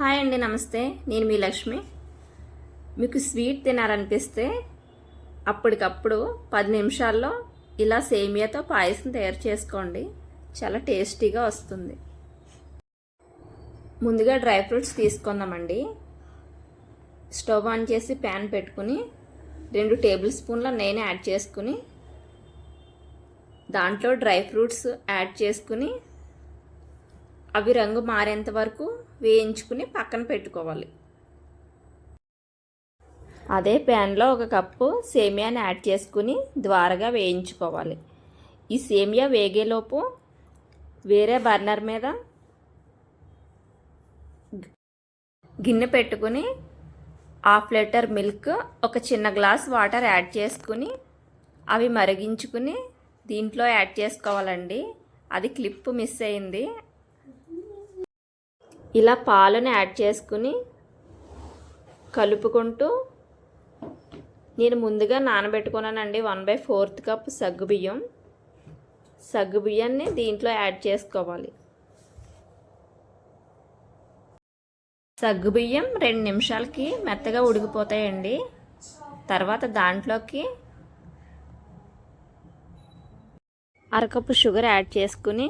Hi అండి నమస్తే. నేను మీ లక్ష్మి. మీకు స్వీట్ తినాలనిపిస్తే అప్పటికప్పుడు పది నిమిషాల్లో ఇలా సేమియాతో పాయసం తయారు చేసుకోండి. చాలా టేస్టీగా వస్తుంది. ముందుగా డ్రై ఫ్రూట్స్ తీసుకుందామండి. స్టవ్ ఆన్ చేసి ప్యాన్ పెట్టుకుని రెండు టేబుల్ స్పూన్ల నేనే యాడ్ చేసుకుని దాంట్లో డ్రై ఫ్రూట్స్ యాడ్ చేసుకుని అవి రంగు మారేంత వరకు వేయించుకుని పక్కన పెట్టుకోవాలి. అదే ప్యాన్లో ఒక కప్పు సేమియాని యాడ్ చేసుకుని ద్వారగా వేయించుకోవాలి. ఈ సేమియా వేగేలోపు వేరే బర్నర్ మీద గిన్నె పెట్టుకుని హాఫ్ లీటర్ మిల్క్ ఒక చిన్న గ్లాస్ వాటర్ యాడ్ చేసుకుని అవి మరిగించుకుని దీంట్లో యాడ్ చేసుకోవాలండి. అది క్లిప్ మిస్ అయింది. ఇలా పాలను యాడ్ చేసుకుని కలుపుకుంటూ నేను ముందుగా నానబెట్టుకున్నానండి వన్ బై ఫోర్త్ కప్ సగ్గుబియ్యం సగ్గుబియ్యాన్ని దీంట్లో యాడ్ చేసుకోవాలి. సగ్గుబియ్యం రెండు నిమిషాలకి మెత్తగా ఉడికిపోతాయండి. తర్వాత దాంట్లోకి అరకప్పు షుగర్ యాడ్ చేసుకుని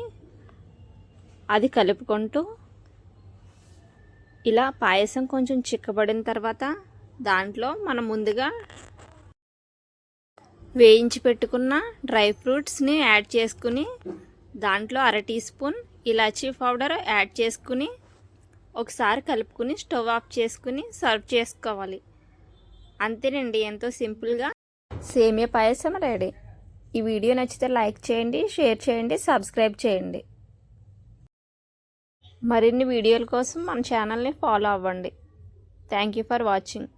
అది కలుపుకుంటూ ఇలా పాయసం కొంచెం చిక్కబడిన తర్వాత దాంట్లో మనం ముందుగా వేయించి పెట్టుకున్న డ్రై ఫ్రూట్స్ని యాడ్ చేసుకుని దాంట్లో అర టీ స్పూన్ ఇలాచీ పౌడర్ యాడ్ చేసుకుని ఒకసారి కలుపుకుని స్టవ్ ఆఫ్ చేసుకుని సర్వ్ చేసుకోవాలి. అంతేనండి ఎంతో సింపుల్గా సేమియా పాయసం రెడీ. ఈ వీడియో నచ్చితే లైక్ చేయండి షేర్ చేయండి సబ్స్క్రైబ్ చేయండి. మరిన్ని వీడియోల కోసం మన ఛానల్ని ఫాలో అవ్వండి. Thank you for watching